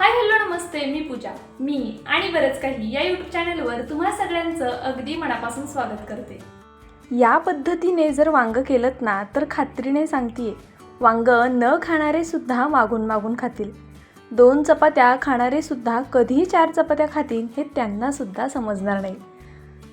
Hi hello नमस्ते मी पूजा. मी आणि बरंच काही या यूट्यूब चॅनलवर तुम्हा सगळ्यांचं अगदी मनापासून स्वागत करते. या पद्धतीने जर वांग केलं ना तर खात्रीने सांगतेय. वांग न खाणारे सुद्धा मागून मागून खातील. दोन चपात्या खाणारे सुद्धा कधी चार चपात्या खातील हे त्यांना सुद्धा समजणार नाही.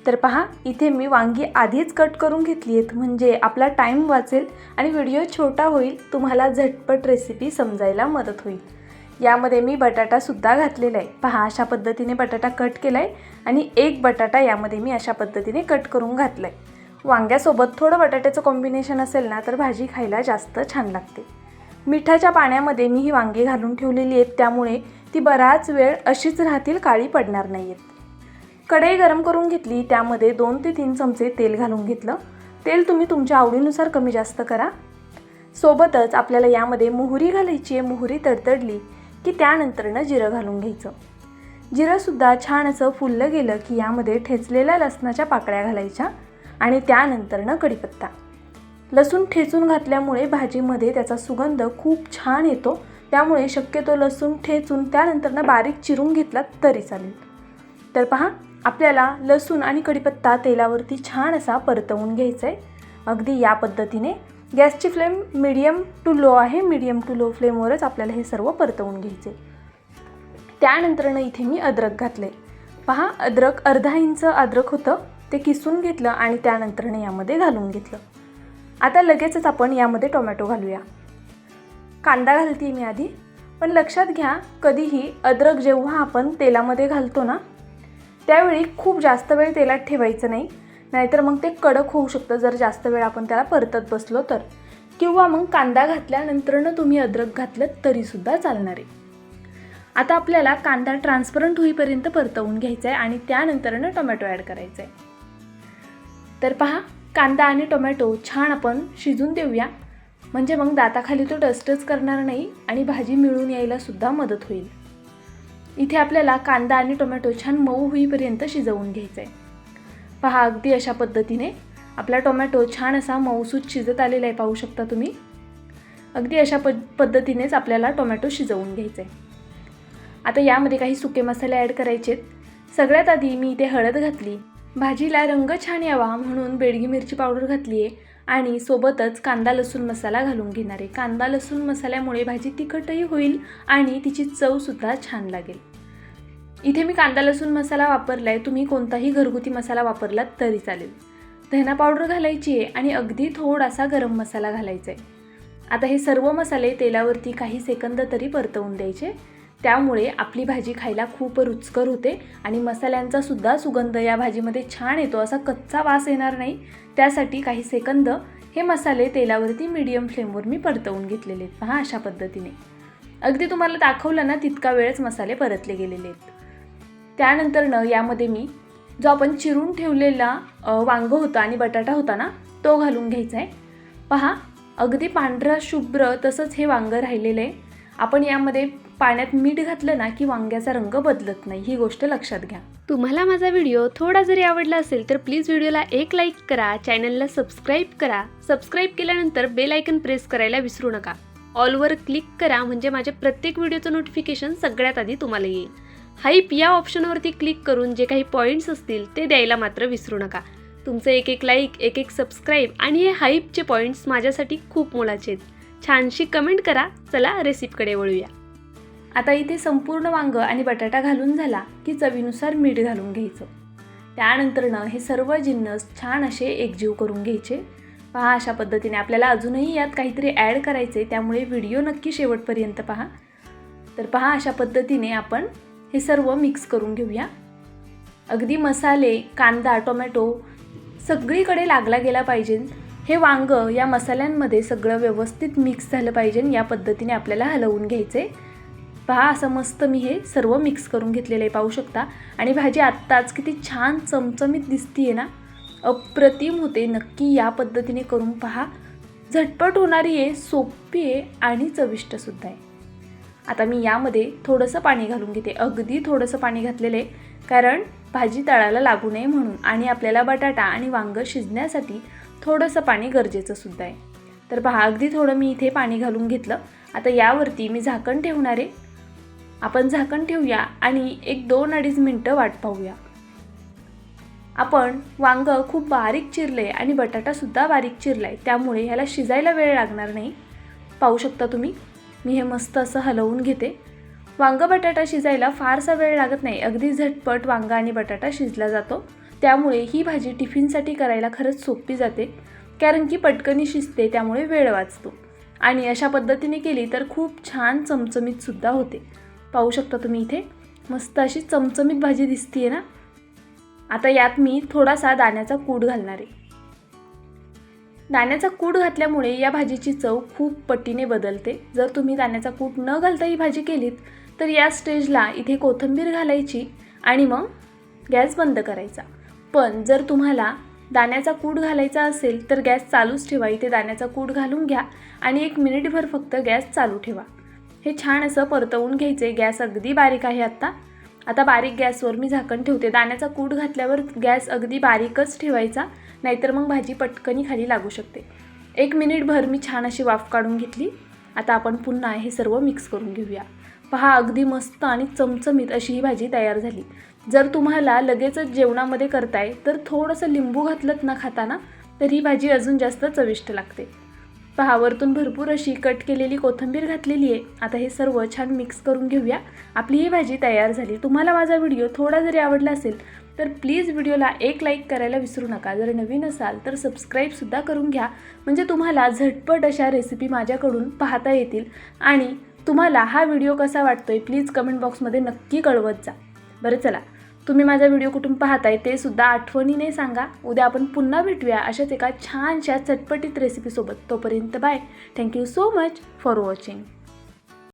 तर पहा इथे मी वांगी आधीच कट करून घेतली आहेत म्हणजे आपला टाईम वाचेल आणि व्हिडिओ छोटा होईल तुम्हाला झटपट रेसिपी समजायला मदत होईल. यामध्ये मी बटाटासुद्धा घातलेला आहे. पहा अशा पद्धतीने बटाटा कट केला आहे आणि एक बटाटा यामध्ये मी अशा पद्धतीने कट करून घातला आहे वांग्यासोबत थोडं बटाट्याचं कॉम्बिनेशन असेल ना तर भाजी खायला जास्त छान लागते. मिठाच्या पाण्यामध्ये मी ही वांगी घालून ठेवलेली आहेत त्यामुळे ती बराच वेळ अशीच राहतील काळी पडणार नाही आहेत कढई गरम करून घेतली त्यामध्ये दोन ते तीन चमचे तेल घालून घेतलं. तेल तुम्ही तुमच्या आवडीनुसार कमी जास्त करा. सोबतच आपल्याला यामध्ये मोहरी घालायची आहे मोहरी तडतडली. की त्यानंतरनं जिरं घालून घ्यायचं. जिरंसुद्धा छान असं फुललं गेलं की यामध्ये ठेचलेल्या लसणाच्या पाकळ्या घालायच्या आणि त्यानंतरनं कढीपत्ता. लसूण ठेचून घातल्यामुळे भाजीमध्ये त्याचा सुगंध खूप छान येतो. त्यामुळे शक्यतो लसूण ठेचून त्यानंतरनं बारीक चिरून घेतला तरी चालेल. तर पहा आपल्याला लसूण आणि कढीपत्ता तेलावरती छान असा परतवून घ्यायचा आहे अगदी या पद्धतीने गॅसची फ्लेम मिडियम टू लो आहे. मिडियम टू लो फ्लेमवरच आपल्याला हे सर्व परतवून घ्यायचे. त्यानंतरनं इथे मी अद्रक घातले. पहा अद्रक अर्धा इंच अद्रक होतं. ते किसून घेतलं आणि त्यानंतरनं यामध्ये घालून घेतलं. आता लगेचच आपण यामध्ये टोमॅटो घालूया. कांदा घालते मी आधी. पण लक्षात घ्या कधीही अद्रक जेव्हा आपण तेलामध्ये घालतो ना त्यावेळी खूप जास्त वेळ तेलात ठेवायचं नाही. नाहीतर मग ते कडक होऊ शकतं. जर जास्त वेळ आपण त्याला परतत बसलो तर. किंवा मग कांदा घातल्यानंतरनं तुम्ही अद्रक घातलं तरीसुद्धा चालणार आहे. आता आपल्याला कांदा ट्रान्सपरंट होईपर्यंत परतवून घ्यायचा आहे आणि त्यानंतरनं टोमॅटो ॲड करायचा आहे तर पहा कांदा आणि टोमॅटो छान आपण शिजून देऊया. म्हणजे मग दाताखाली तो डस्टच करणार नाही आणि भाजी मिळून यायला सुद्धा मदत होईल. इथे आपल्याला कांदा आणि टोमॅटो छान मऊ होईपर्यंत शिजवून घ्यायचं आहे पहा अगदी अशा पद्धतीने. आपला टोमॅटो छान असा मऊसूत शिजत आलेला आहे पाहू शकता तुम्ही. अगदी अशा पद पद्धतीनेच आपल्याला टोमॅटो शिजवून घ्यायचा. आहे आता यामध्ये काही सुके मसाले ॲड करायचे आहेत. सगळ्यात आधी मी इथे हळद घातली. भाजीला रंग छान यावा म्हणून बेडगी मिरची पावडर घातली आहे आणि सोबतच कांदा लसूण मसाला घालून घेणार आहे. कांदा लसूण मसाल्यामुळे भाजी तिखटही होईल आणि तिची चवसुद्धा छान लागेल. इथे मी कांदा लसूण मसाला वापरला आहे तुम्ही कोणताही घरगुती मसाला वापरलात तरी चालेल. धना पावडर घालायची आहे आणि अगदी थोडासा गरम मसाला घालायचा आहे. आता हे सर्व मसाले तेलावरती काही सेकंद तरी परतवून द्यायचे. त्यामुळे आपली भाजी खायला खूप रुचकर होते आणि मसाल्यांचा सुद्धा सुगंध या भाजीमध्ये छान येतो. असा कच्चा वास येणार नाही. त्यासाठी काही सेकंद हे मसाले तेलावरती मीडियम फ्लेमवर मी परतवून घेतलेले आहेत. पहा अशा पद्धतीने. अगदी तुम्हाला दाखवलं ना तितका वेळच मसाले परतले गेलेले आहेत. त्यानंतरनं यामध्ये मी जो आपण चिरून ठेवलेला वांग होता आणि बटाटा होता ना तो घालून घ्यायचा आहे पहा अगदी पांढरा शुभ्र तसंच हे वांग राहिलेलं आहे. आपण यामध्ये पाण्यात मीठ घातलं ना की वांग्याचा रंग बदलत नाही ही गोष्ट लक्षात घ्या. तुम्हाला माझा व्हिडिओ थोडा जरी आवडला असेल तर प्लीज व्हिडिओला एक लाईक करा चॅनलला सबस्क्राईब करा. सबस्क्राईब केल्यानंतर बेल आयकन प्रेस करायला विसरू नका. ऑलवर क्लिक करा म्हणजे माझ्या प्रत्येक व्हिडिओचं नोटिफिकेशन सगळ्यात आधी तुम्हाला येईल. हाईप या ऑप्शनवरती क्लिक करून जे काही पॉईंट्स असतील ते द्यायला मात्र विसरू नका. तुमचं एक एक लाईक एक एक सबस्क्राईब आणि हे हाईपचे पॉईंट्स माझ्यासाठी खूप मोलाचे आहेत. छानशी कमेंट करा. चला रेसिपीकडे वळूया. आता इथे संपूर्ण वांग आणि बटाटा घालून झाला की चवीनुसार मीठ घालून घ्यायचं. त्यानंतरनं हे सर्व जिन्नस छान असे एकजीव करून घ्यायचे. पहा अशा पद्धतीने आपल्याला अजूनही यात काहीतरी ॲड करायचे त्यामुळे व्हिडिओ नक्की शेवटपर्यंत पहा. तर पहा अशा पद्धतीने आपण हे सर्व मिक्स करून घेऊया. अगदी मसाले कांदा टोमॅटो सगळीकडे लागला गेला पाहिजे. हे वांग या मसाल्यांमध्ये सगळं व्यवस्थित मिक्स झालं पाहिजे या पद्धतीने आपल्याला हलवून घ्यायचे. पहा असं मस्त मी हे सर्व मिक्स करून घेतलेलं आहे पाहू शकता. आणि भाजी आत्ताच किती छान चमचमीत दिसतीये ना? अप्रतिम होते. नक्की या पद्धतीने करून पहा. झटपट होणारी आहे सोपी आहे आणि चविष्टसुद्धा आहे. आता मी यामध्ये थोडंसं पाणी घालून घेते. अगदी थोडंसं पाणी घातलेलं. आहे कारण भाजी तळाला लागू नये म्हणून आणि आपल्याला बटाटा आणि वांगं शिजण्यासाठी थोडंसं पाणी गरजेचं सुद्धा आहे. तर पहा अगदी थोडं मी इथे पाणी घालून घेतलं. आता यावरती मी झाकण ठेवणार आहे. आपण झाकण ठेवूया आणि एक दोन अडीच मिनटं वाट पाहूया. आपण वांग खूप बारीक चिरले आणि बटाटासुद्धा बारीक चिरला आहे त्यामुळे ह्याला शिजायला वेळ लागणार नाही. पाहू शकता तुम्ही? मी हे मस्त असं हलवून घेते. वांग बटाटा शिजायला फारसा वेळ लागत नाही. अगदी झटपट वांगा आणि बटाटा शिजला जातो. त्यामुळे ही भाजी टिफिनसाठी करायला खरंच सोपी जाते. कारण की पटकनी शिजते त्यामुळे वेळ वाचतो. आणि अशा पद्धतीने केली तर खूप छान चमचमीतसुद्धा होते. पाहू शकता तुम्ही इथे. मस्त अशी चमचमीत भाजी दिसतीये ना? आता यात मी थोडासा दाण्याचा कूड घालणार आहे. दाण्याचा कूट घातल्यामुळे या भाजीची चव खूप पटीने बदलते. जर तुम्ही दाण्याचा कूट न घालता ही भाजी केलीत तर या स्टेजला इथे कोथिंबीर घालायची आणि मग गॅस बंद करायचा. पण जर तुम्हाला दाण्याचा कूट घालायचा असेल तर गॅस चालूच ठेवा. इथे दाण्याचा कूट घालून घ्या आणि एक मिनिटभर फक्त गॅस चालू ठेवा. हे छान असं परतवून घ्यायचे. गॅस अगदी बारीक आहे आत्ता आता बारीक गॅसवर मी झाकण ठेवते. दाण्याचा कूट घातल्यावर गॅस अगदी बारीकच ठेवायचा नाहीतर मग भाजी पटकनी खाली लागू शकते. एक मिनिटभर मी छान अशी वाफ काढून घेतली. आता आपण पुन्हा हे सर्व मिक्स करून घेऊया. पहा अगदी मस्त आणि चमचमीत अशी ही भाजी तयार झाली. जर तुम्हाला लगेचच जेवणामध्ये करताय तर थोडंसं लिंबू घातलंत ना खाताना तर ही भाजी अजून जास्त चविष्ट लागते. पहा वरतून भरपूर अशी कट केलेली कोथिंबीर घातलेली आहे. आता हे सर्व छान मिक्स करून घेऊया. आपली ही भाजी तयार झाली. तुम्हाला माझा व्हिडिओ थोडा जरी आवडला असेल तर प्लीज व्हिडिओला एक लाईक करायला विसरू नका. जर नवीन असाल तर सबस्क्राईबसुद्धा करून घ्या. म्हणजे तुम्हाला झटपट अशा रेसिपी माझ्याकडून पाहता येतील. आणि तुम्हाला हा व्हिडिओ कसा वाटतोय प्लीज कमेंट बॉक्समध्ये नक्की कळवत जा. बरं चला. तुम्ही माझा व्हिडिओ कुठून पाहताय ते सुद्धा आठवणीने सांगा. उद्या आपण पुन्हा भेटूया अशाच एका छानशा चटपटीत रेसिपीसोबत तोपर्यंत bye thank you so much for watching